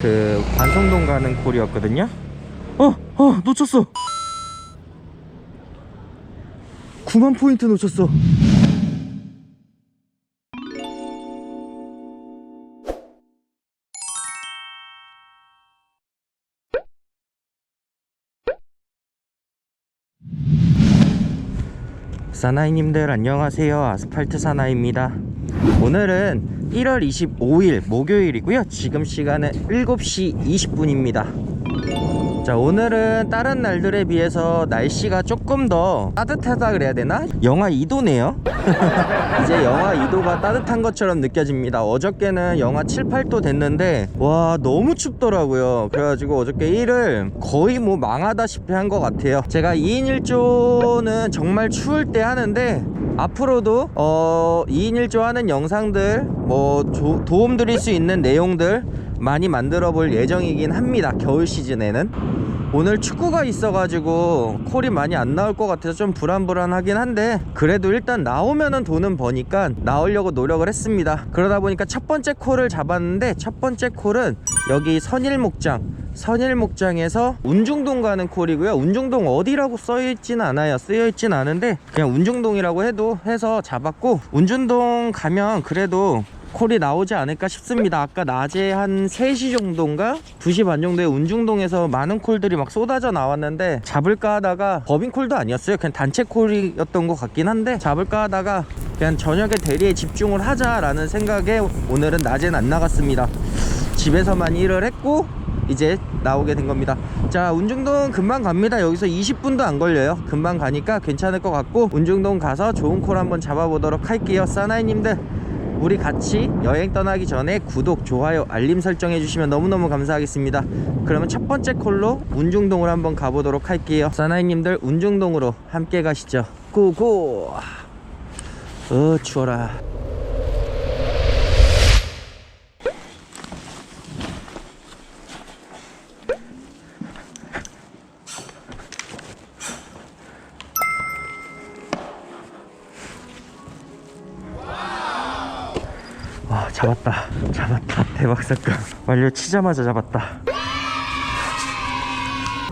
그 관성동 가는 콜이었거든요. 어, 어, 놓쳤어. 9만 포인트 놓쳤어. 사나이님들 안녕하세요 아스팔트 사나이입니다 오늘은 1월 25일 목요일이고요. 지금 시간은 7시 20분입니다. 자 오늘은 다른 날들에 비해서 날씨가 조금 더 따뜻하다 그래야 되나? 영하 2도네요. 이제 영하 2도가 따뜻한 것처럼 느껴집니다. 어저께는 영하 7, 8도 됐는데 와 너무 춥더라고요. 그래가지고 어저께 일을 거의 뭐 망하다시피 한 것 같아요. 제가 2인 1조는 정말 추울 때 하는데 앞으로도 어 2인 1조 하는 영상들 뭐 조- 도움 드릴 수 있는 내용들 많이 만들어 볼 예정이긴 합니다 겨울 시즌에는. 오늘 축구가 있어가지고 콜이 많이 안 나올 것 같아서 좀 불안불안하긴 한데 그래도 일단 나오면은 돈은 버니까 나오려고 노력을 했습니다. 그러다 보니까 첫 번째 콜을 잡았는데 첫 번째 콜은 여기 선일목장 선일목장에서 운중동 가는 콜이고요 운중동 어디라고 써있진 않아요 쓰여있진 않은데 그냥 운중동이라고 해도 해서 잡았고 운중동 가면 그래도 콜이 나오지 않을까 싶습니다. 아까 낮에 한 3시 정도인가? 2시 반 정도에 운중동에서 많은 콜들이 막 쏟아져 나왔는데 잡을까 하다가 법인 콜도 아니었어요. 그냥 단체 콜이었던 것 같긴 한데 잡을까 하다가 그냥 저녁에 대리에 집중을 하자라는 생각에 오늘은 낮엔 안 나갔습니다. 집에서만 일을 했고 이제 나오게 된 겁니다. 자, 운중동 금방 갑니다. 여기서 20분도 안 걸려요. 금방 가니까 괜찮을 것 같고 운중동 가서 좋은 콜 한번 잡아보도록 할게요. 사나이님들 우리 같이 여행 떠나기 전에 구독, 좋아요, 알림 설정 해 주시면 너무너무 감사하겠습니다. 그러면 첫 번째 콜로 운중동을 한번 가보도록 할게요. 사나이님들 운중동으로 함께 가시죠. 고고! 어, 추워라. 와, 잡았다. 잡았다. 대박 사건. 완료 치자마자 잡았다.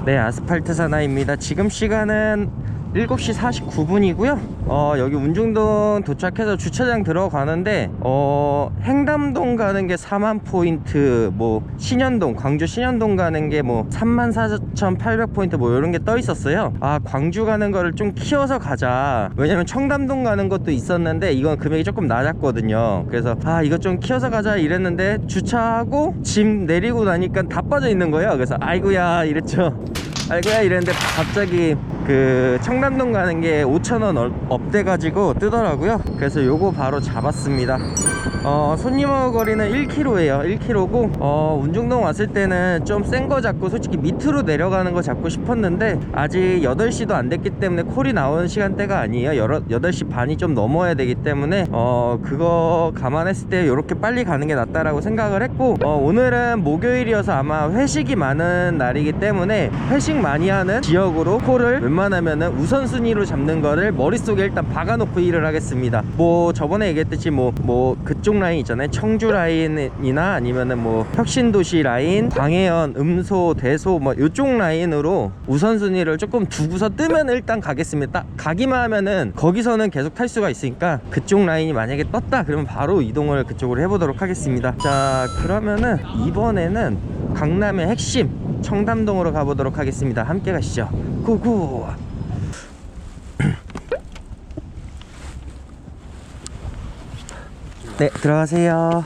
네, 아스팔트 사나입니다. 지금 시간은 7시 49분이고요. 어, 여기 운중동 도착해서 주차장 들어가는데 어, 행담동 가는 게 4만 포인트, 뭐 신현동, 광주 신현동 가는 게 뭐 3만 4,800 포인트 뭐 이런 게 떠 있었어요. 아, 광주 가는 거를 좀 키워서 가자. 왜냐면 청담동 가는 것도 있었는데 이건 금액이 조금 낮았거든요. 그래서 아, 이거 좀 키워서 가자 이랬는데 주차하고 짐 내리고 나니까 다 빠져 있는 거예요. 그래서 아이고야 이랬죠. 아이고야 이랬는데 갑자기 그 청담동 가는 게 5,000원 업돼가지고 뜨더라고요. 그래서 요거 바로 잡았습니다 어 손님하고 거리는 1km예요. 1km고 어 운중동 왔을 때는 좀 센 거 잡고 솔직히 밑으로 내려가는 거 잡고 싶었는데 아직 8시도 안 됐기 때문에 콜이 나오는 시간대가 아니에요. 여러, 8시 반이 좀 넘어야 되기 때문에 어 그거 감안했을 때 이렇게 빨리 가는 게 낫다라고 생각을 했고 어 오늘은 목요일이어서 아마 회식이 많은 날이기 때문에 회식 많이 하는 지역으로 콜을 웬만하면은 우선순위로 잡는 거를 머릿속에 일단 박아놓고 일을 하겠습니다. 뭐 저번에 얘기했듯이 뭐 뭐 그쪽 라인 있잖아요. 청주 라인이나 아니면은 뭐 혁신도시 라인 광해연 음소 대소 뭐 이쪽 라인으로 우선순위를 조금 두고서 뜨면 일단 가겠습니다. 딱 가기만 하면은 거기서는 계속 탈 수가 있으니까 그쪽 라인이 만약에 떴다 그러면 바로 이동을 그쪽으로 해보도록 하겠습니다. 자 그러면은 이번에는 강남의 핵심 청담동으로 가보도록 하겠습니다. 함께 가시죠. 고고 네 들어가세요.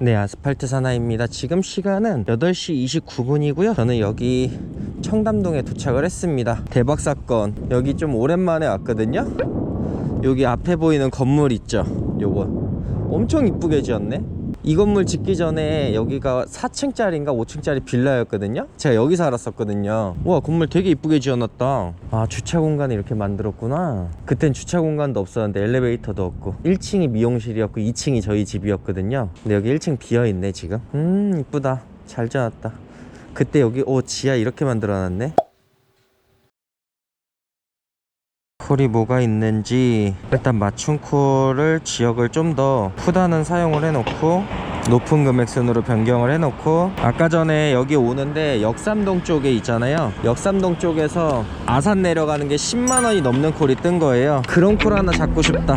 네 아스팔트 사나입니다. 지금 시간은 8시 29분이고요. 저는 여기 청담동에 도착을 했습니다. 대박 사건. 여기 좀 오랜만에 왔거든요. 여기 앞에 보이는 건물 있죠? 요거. 엄청 이쁘게 지었네 이 건물 짓기 전에 여기가 4층짜리인가 5층짜리 빌라였거든요? 제가 여기 살았었거든요. 와 건물 되게 이쁘게 지어놨다. 아 주차 공간을 이렇게 만들었구나. 그땐 주차 공간도 없었는데 엘리베이터도 없고 1층이 미용실이었고 2층이 저희 집이었거든요. 근데 여기 1층 비어있네 지금. 음 이쁘다. 잘 지어놨다. 그때 여기 오 지하 이렇게 만들어놨네 콜이 뭐가 있는지 일단 맞춤 콜을 지역을 좀 더 푸다는 사용을 해놓고 높은 금액 순으로 변경을 해놓고 아까 전에 여기 오는데 역삼동 쪽에 있잖아요. 역삼동 쪽에서 아산 내려가는 게 10만원이 넘는 콜이 뜬 거예요. 그런 콜 하나 잡고 싶다.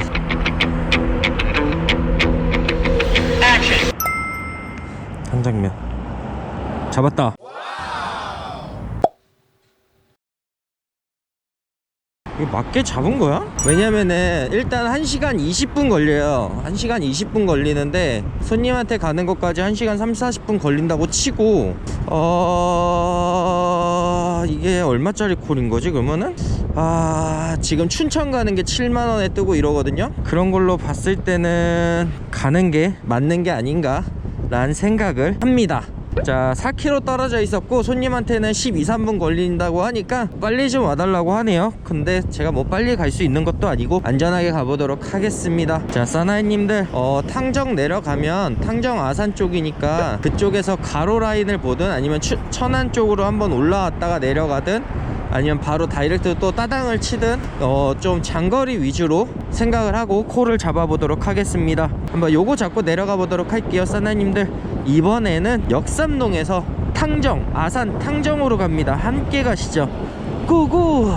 한 장면. 잡았다 이거 맞게 잡은 거야? 왜냐면은 일단 1시간 20분 걸려요 1시간 20분 걸리는데 손님한테 가는 것까지 1시간 3, 40분 걸린다고 치고 어... 이게 얼마짜리 콜인 거지 그러면은? 아 지금 춘천 가는 게 7만원에 뜨고 이러거든요 그런 걸로 봤을 때는 가는 게 맞는 게 아닌가 라는 생각을 합니다 자 4km 떨어져 있었고 손님한테는 12, 3분 걸린다고 하니까 빨리 좀 와달라고 하네요. 근데 제가 뭐 빨리 갈 수 있는 것도 아니고 안전하게 가보도록 하겠습니다. 자 사나이님들 어, 탕정 내려가면 탕정 아산 쪽이니까 그쪽에서 가로 라인을 보든 아니면 추, 천안 쪽으로 한번 올라왔다가 내려가든 아니면 바로 다이렉트 또 따당을 치든 어, 좀 장거리 위주로 생각을 하고 콜을 잡아보도록 하겠습니다. 한번 요거 잡고 내려가 보도록 할게요 사나님들. 이번에는 역삼동에서 탕정 아산 탕정으로 갑니다. 함께 가시죠. 고고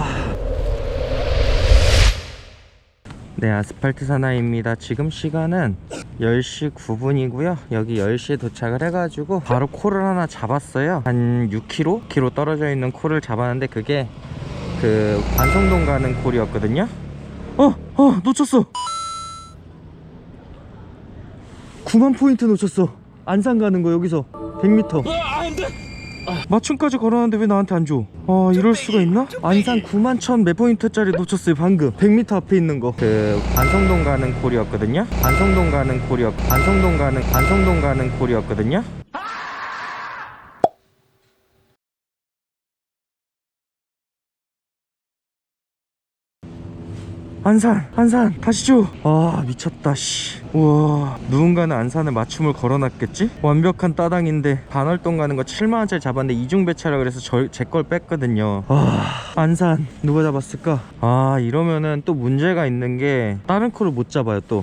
네 아스팔트 사나이입니다. 지금 시간은 10시 9분이고요 여기 10시에 도착을 해가지고 바로 콜을 하나 잡았어요 한 6km? km 떨어져 있는 콜을 잡았는데 그게 그 관성동 가는 콜이었거든요 어! 어! 놓쳤어 9만 포인트 놓쳤어 안산 가는 거 여기서 100m 맞춤까지 걸었는데 왜 나한테 안 줘? 아 이럴 수가 있나? 안산 9만 천몇 포인트짜리 놓쳤어요 방금. 100m 앞에 있는 거그 관성동 가는 콜이었거든요? 관성동 가는 콜이었 관성동 가는 관성동 가는 콜이었거든요 안산 안산 다시 줘아 미쳤다 씨. 우와. 누군가는 안산에 맞춤을 걸어놨겠지? 완벽한 따당인데 반월동 가는 거 7만원짜리 잡았는데 이중배차라 그래서 제 걸 뺐거든요. 아 안산 누가 잡았을까? 아 이러면은 또 문제가 있는 게 다른 코를 못 잡아요 또.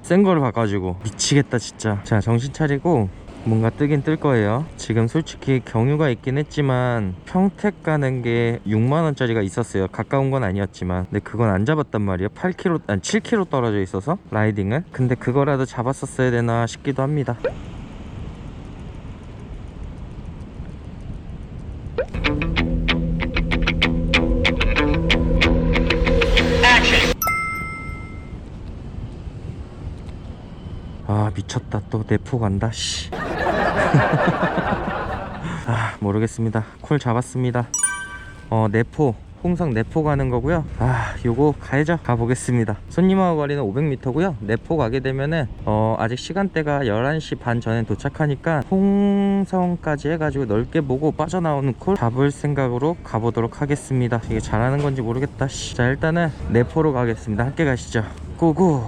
센 거를 봐가지고. 미치겠다 진짜. 자 정신 차리고 뭔가 뜨긴 뜰 거예요. 지금 솔직히 경유가 있긴 했지만 평택 가는 게 6만원짜리가 있었어요. 가까운 건 아니었지만. 근데 그건 안 잡았단 말이에요. 8km 아니 7km 떨어져 있어서 라이딩은. 근데 그거라도 잡았었어야 되나 싶기도 합니다. 아 미쳤다. 또 내포 간다. 씨. 아 모르겠습니다. 콜 잡았습니다. 어 내포. 홍성 내포 가는 거고요. 아 요거 가야죠. 가보겠습니다. 손님하고 거리는 500m고요. 내포 가게 되면은 어 아직 시간대가 11시 반 전에 도착하니까 홍성까지 해가지고 넓게 보고 빠져나오는 콜 잡을 생각으로 가보도록 하겠습니다. 이게 잘하는 건지 모르겠다. 씨. 자 일단은 내포로 가겠습니다. 함께 가시죠. 고고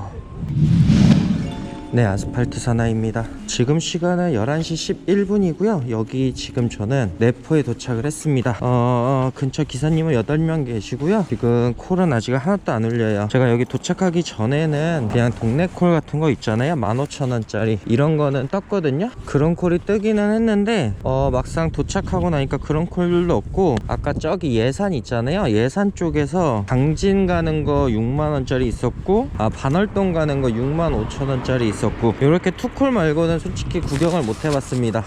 네 아스팔트 사나이입니다. 지금 시간은 11시 11분이고요. 여기 지금 저는 내포에 도착을 했습니다. 어, 어, 근처 기사님은 8명 계시고요. 지금 콜은 아직 하나도 안 울려요. 제가 여기 도착하기 전에는 그냥 동네 콜 같은 거 있잖아요. 15,000원짜리. 이런 거는 떴거든요. 그런 콜이 뜨기는 했는데 어, 막상 도착하고 나니까 그런 콜들도 없고 아까 저기 예산 있잖아요. 예산 쪽에서 강진 가는 거 6만원짜리 있었고 아 반월동 가는 거 6만 5천원짜리 있었고 이렇게 투콜 말고는 솔직히 구경을 못 해봤습니다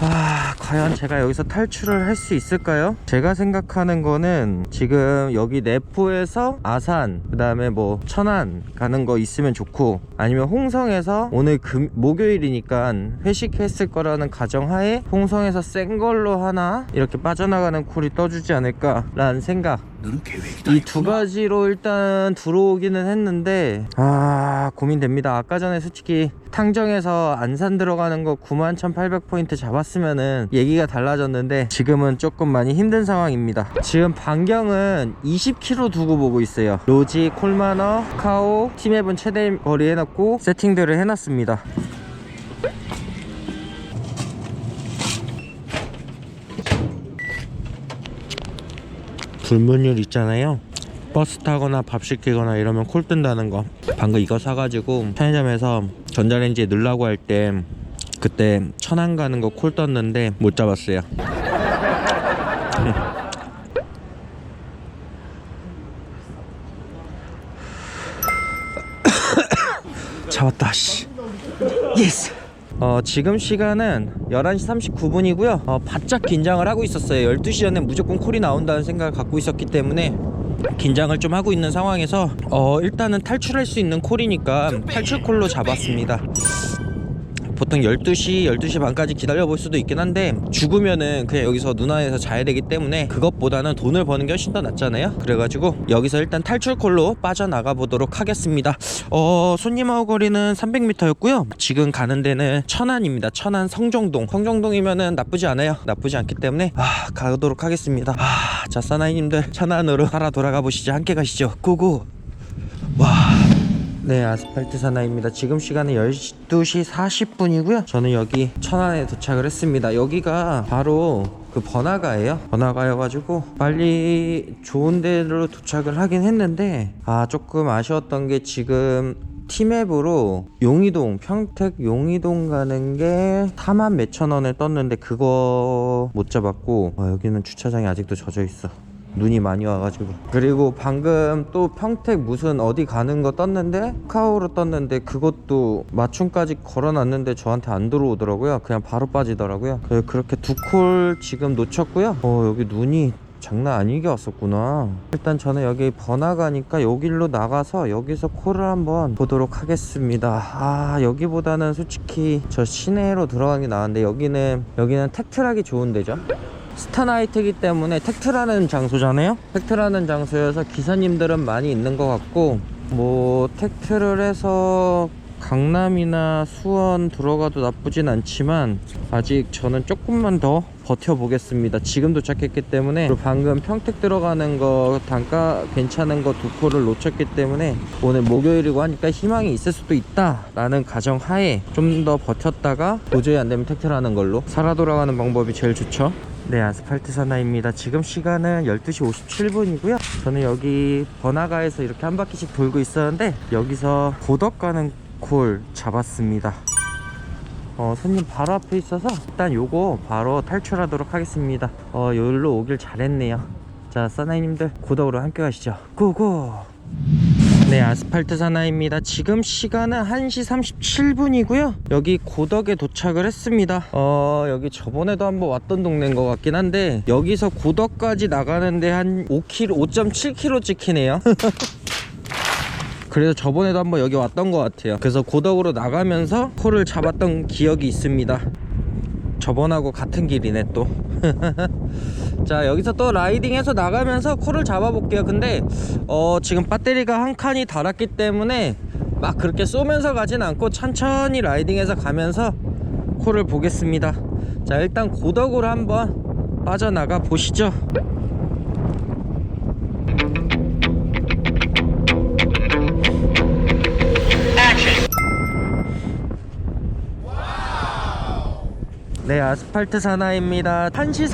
아 과연 제가 여기서 탈출을 할 수 있을까요? 제가 생각하는 거는 지금 여기 내포에서 아산 그 다음에 뭐 천안 가는 거 있으면 좋고 아니면 홍성에서 오늘 금, 목요일이니까 회식했을 거라는 가정하에 홍성에서 센 걸로 하나 이렇게 빠져나가는 콜이 떠주지 않을까 라는 생각 이 두 가지로 일단 들어오기는 했는데 아 고민됩니다. 아까 전에 솔직히 탕정에서 안산 들어가는 거 91,800포인트 잡았으면은 얘기가 달라졌는데 지금은 조금 많이 힘든 상황입니다. 지금 반경은 20km 두고 보고 있어요. 로지, 콜마너, 카오, 팀앱은 최대 거리 해놨고 세팅들을 해놨습니다 불문율 있잖아요 버스 타거나 밥 시키거나 이러면 콜 뜬다는 거 방금 이거 사가지고 편의점에서 전자레인지에 넣으려고 할 때 그때 천안 가는 거 콜 떴는데 못 잡았어요. 잡았다 씨. 예스. 어, 지금 시간은 11시 39분이고요. 어, 바짝 긴장을 하고 있었어요. 12시 전에 무조건 콜이 나온다는 생각을 갖고 있었기 때문에 긴장을 좀 하고 있는 상황에서 어, 일단은 탈출할 수 있는 콜이니까 탈출 콜로 잡았습니다. 보통 12시, 12시 반까지 기다려 볼 수도 있긴 한데 죽으면은 그냥 여기서 눈 안에서 자야 되기 때문에 그것보다는 돈을 버는 게 훨씬 더 낫잖아요. 그래가지고 여기서 일단 탈출콜로 빠져나가 보도록 하겠습니다. 어 손님하고 거리는 300m였고요. 지금 가는 데는 천안입니다. 천안 성정동. 성정동이면은 나쁘지 않아요. 나쁘지 않기 때문에 아 가도록 하겠습니다. 아자 사나이님들 천안으로 살아 돌아가 보시죠. 함께 가시죠. 고고 와 네, 아스팔트 사나이입니다. 지금 시간은 12시 40분이고요. 저는 여기 천안에 도착을 했습니다. 여기가 바로 그 번화가예요. 번화가여가지고 빨리 좋은 데로 도착을 하긴 했는데 아 조금 아쉬웠던 게 지금 티맵으로 용이동 평택 용이동 가는 게 4만 몇천 원을 떴는데 그거 못 잡았고 아, 여기는 주차장이 아직도 젖어 있어. 눈이 많이 와가지고. 그리고 방금 또 평택 무슨 어디 가는 거 떴는데 카오로 떴는데 그것도 맞춤까지 걸어놨는데 저한테 안 들어오더라고요. 그냥 바로 빠지더라고요. 그- 그렇게 두 콜 지금 놓쳤고요. 어 여기 눈이 장난 아니게 왔었구나. 일단 저는 여기 번화가니까 여길로 나가서 여기서 콜을 한번 보도록 하겠습니다. 아 여기보다는 솔직히 저 시내로 들어가는 게 나은데 여기는 여기는 택트락이 좋은 데죠 스타나이트이기 때문에 택트라는 장소잖아요? 택트라는 장소여서 기사님들은 많이 있는 것 같고 뭐 택트를 해서 강남이나 수원 들어가도 나쁘진 않지만 아직 저는 조금만 더 버텨보겠습니다. 지금 도착했기 때문에. 방금 평택 들어가는 거 단가 괜찮은 거 두 코를 놓쳤기 때문에 오늘 목요일이고 하니까 희망이 있을 수도 있다. 라는 가정하에 좀 더 버텼다가 도저히 안 되면 택트를 하는 걸로 살아 돌아가는 방법이 제일 좋죠 네 아스팔트 사나입니다. 지금 시간은 12시 57분이고요. 저는 여기 번화가에서 이렇게 한 바퀴씩 돌고 있었는데 여기서 고덕 가는 콜 잡았습니다. 어, 손님 바로 앞에 있어서 일단 요거 바로 탈출하도록 하겠습니다. 어 여기로 오길 잘했네요. 자 사나이님들 고덕으로 함께 가시죠. 고고 네 아스팔트 사나이입니다. 지금 시간은 1시 37분이고요. 여기 고덕에 도착을 했습니다. 어 여기 저번에도 한번 왔던 동네인 것 같긴 한데 여기서 고덕까지 나가는데 한 5km 5.7km 찍히네요. 그래서 저번에도 한번 여기 왔던 것 같아요. 그래서 고덕으로 나가면서 콜을 잡았던 기억이 있습니다. 저번하고 같은 길이네 또 자 여기서 또 라이딩해서 나가면서 콜을 잡아 볼게요. 근데 어 지금 배터리가 한 칸이 닳았기 때문에 막 그렇게 쏘면서 가진 않고 천천히 라이딩해서 가면서 콜을 보겠습니다. 자 일단 고덕으로 한번 빠져나가 보시죠 네 아스팔트 사나입니다. 1시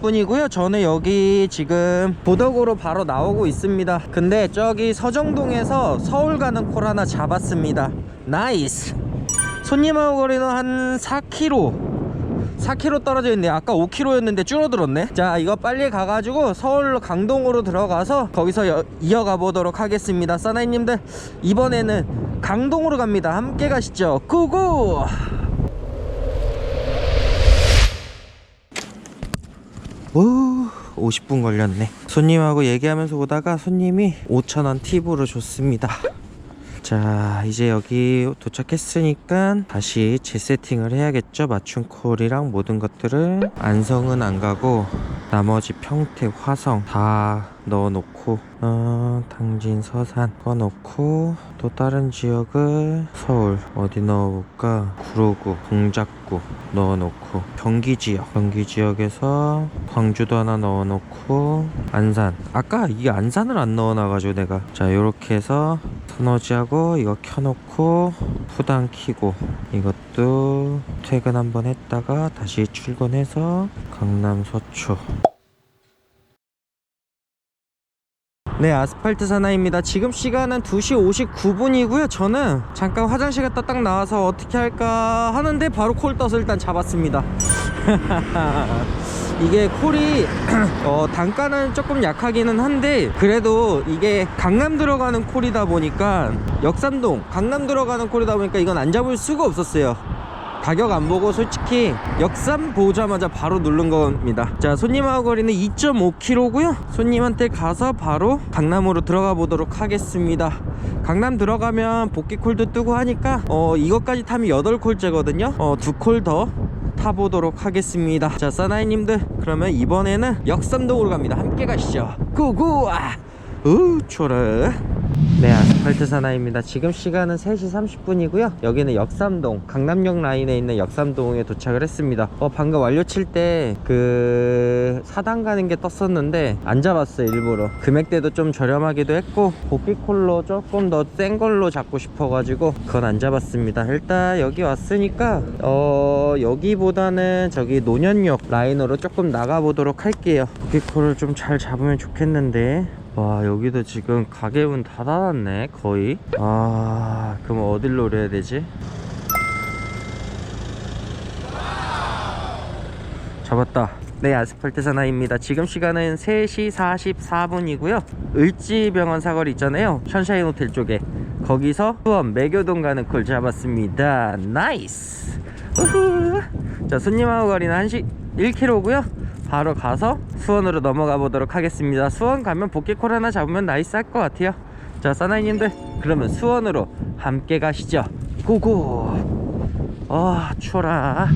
46분이고요. 저는 여기 지금 보덕으로 바로 나오고 있습니다. 근데 저기 서정동에서 서울 가는 콜 하나 잡았습니다. 나이스. 손님하고 거리는 한 4km 4km 떨어져 있네. 아까 5km였는데 줄어들었네. 자 이거 빨리 가가지고 서울로 강동으로 들어가서 거기서 여- 이어가 보도록 하겠습니다. 사나이님들 이번에는 강동으로 갑니다. 함께 가시죠. 고고 오 50분 걸렸네. 손님하고 얘기하면서 오다가 손님이 5천원 팁으로 줬습니다. 자 이제 여기 도착했으니까 다시 재세팅을 해야겠죠? 맞춤 콜이랑 모든 것들을. 안성은 안 가고 나머지 평택 화성 다 넣어놓고 어, 당진 서산 꺼놓고 또 다른 지역을 서울 어디 넣어볼까? 구로구 동작구 넣어놓고 경기 지역. 경기 지역에서 광주도 하나 넣어놓고 안산. 아까 이게 안산을 안 넣어놔가지고 내가. 자 요렇게 해서 터너지하고 이거 켜놓고 후단 키고 이것도 퇴근 한번 했다가 다시 출근해서 강남 서초 네 아스팔트 사나이입니다. 지금 시간은 2시 59분이고요. 저는 잠깐 화장실 갔다 딱 나와서 어떻게 할까 하는데 바로 콜 떠서 일단 잡았습니다. 이게 콜이 어, 단가는 조금 약하기는 한데 그래도 이게 강남 들어가는 콜이다 보니까 역삼동 강남 들어가는 콜이다 보니까 이건 안 잡을 수가 없었어요 가격 안 보고 솔직히 역삼 보자마자 바로 누른 겁니다. 자 손님하고 거리는 2.5km고요. 손님한테 가서 바로 강남으로 들어가 보도록 하겠습니다. 강남 들어가면 복귀콜도 뜨고 하니까 어 이것까지 타면 8콜째거든요. 어두콜더 타보도록 하겠습니다. 자 사나이님들 그러면 이번에는 역삼동으로 갑니다. 함께 가시죠. 고고! 아, 우 추워라 네 아스팔트 사나이입니다. 지금 시간은 3시 30분이고요. 여기는 역삼동 강남역 라인에 있는 역삼동에 도착을 했습니다. 어 방금 완료 칠 때 그 사당 가는 게 떴었는데 안 잡았어요 일부러. 금액대도 좀 저렴하기도 했고 복귀콜로 조금 더 센 걸로 잡고 싶어 가지고 그건 안 잡았습니다. 일단 여기 왔으니까 어 여기보다는 저기 노년역 라인으로 조금 나가보도록 할게요. 복귀콜을 좀 잘 잡으면 좋겠는데 와 여기도 지금 가게 문다 닫았네 거의. 아 그럼 어딜 노려야 되지? 잡았다. 네 아스팔트 사나이입니다. 지금 시간은 3시 44분이고요. 을지병원 사거리 있잖아요. 션샤인 호텔 쪽에. 거기서 수원 매교동 가는 콜 잡았습니다. 나이스! 우후. 자 손님하고 거리는 1시 1km고요 바로 가서 수원으로 넘어가 보도록 하겠습니다. 수원 가면 복귀콜 하나 잡으면 나이스 할 것 같아요. 자 사나이님들 그러면 수원으로 함께 가시죠. 고고. 아 추워라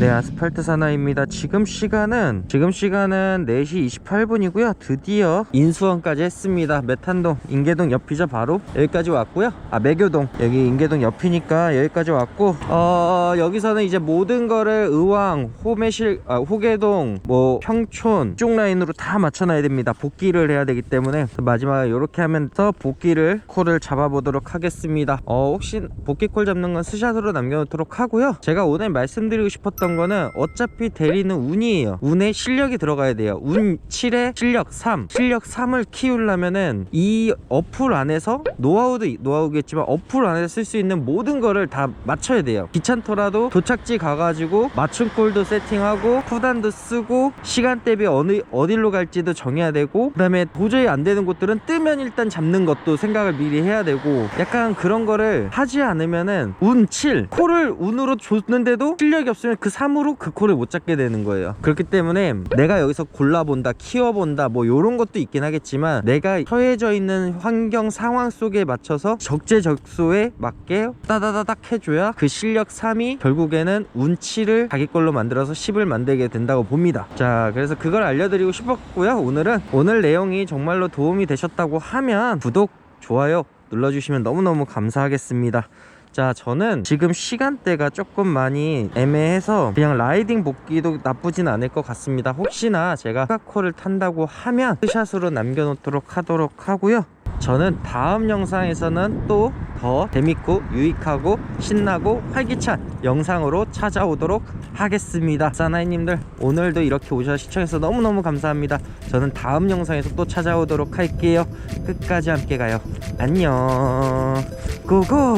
네 아스팔트 사나이입니다. 지금 시간은 지금 시간은 4시 28분이고요. 드디어 인수원까지 했습니다. 메탄동 인계동 옆이죠 바로? 여기까지 왔고요. 아 매교동. 여기 인계동 옆이니까 여기까지 왔고 어 여기서는 이제 모든 거를 의왕 호매실 아, 호계동 뭐 평촌 쭉 라인으로 다 맞춰놔야 됩니다. 복귀를 해야 되기 때문에. 마지막에 이렇게 하면서 복귀를 콜을 잡아보도록 하겠습니다. 어 혹시 복귀 콜 잡는 건 스샷으로 남겨놓도록 하고요. 제가 오늘 말씀드리고 싶었던 거는 어차피 대리는 운이에요. 운에 실력이 들어가야 돼요. 운 7에 실력 3 실력 3을 키우려면은 이 어플 안에서 노하우도 노하우겠지만 어플 안에서 쓸 수 있는 모든 거를 다 맞춰야 돼요. 귀찮더라도 도착지 가가지고 맞춤골도 세팅하고 후단도 쓰고 시간 대비 어느 어디로 갈지도 정해야 되고 그 다음에 도저히 안 되는 곳들은 뜨면 일단 잡는 것도 생각을 미리 해야 되고 약간 그런 거를 하지 않으면은 운 7, 콜을 운으로 줬는데도 실력이 없으면 그 3으로 그 콜을 못 잡게 되는 거예요. 그렇기 때문에 내가 여기서 골라본다, 키워본다, 뭐 요런 것도 있긴 하겠지만 내가 처해져 있는 환경 상황 속에 맞춰서 적재적소에 맞게 따다다닥 해줘야 그 실력 3이 결국에는 운 7을 자기 걸로 만들어서 10을 만들게 된다고 봅니다. 자, 그래서 그걸 알려드리고 싶었고요. 오늘은 오늘 내용이 정말로 도움이 되셨다고 하면 구독, 좋아요 눌러주시면 너무너무 감사하겠습니다. 자 저는 지금 시간대가 조금 많이 애매해서 그냥 라이딩 복귀도 나쁘진 않을 것 같습니다. 혹시나 제가 카코를 탄다고 하면 스샷으로 남겨놓도록 하도록 하고요 저는 다음 영상에서는 또 더 재밌고 유익하고 신나고 활기찬 영상으로 찾아오도록 하겠습니다. 사나이님들 오늘도 이렇게 오셔서 시청해서 너무너무 감사합니다. 저는 다음 영상에서 또 찾아오도록 할게요. 끝까지 함께 가요. 안녕. 고고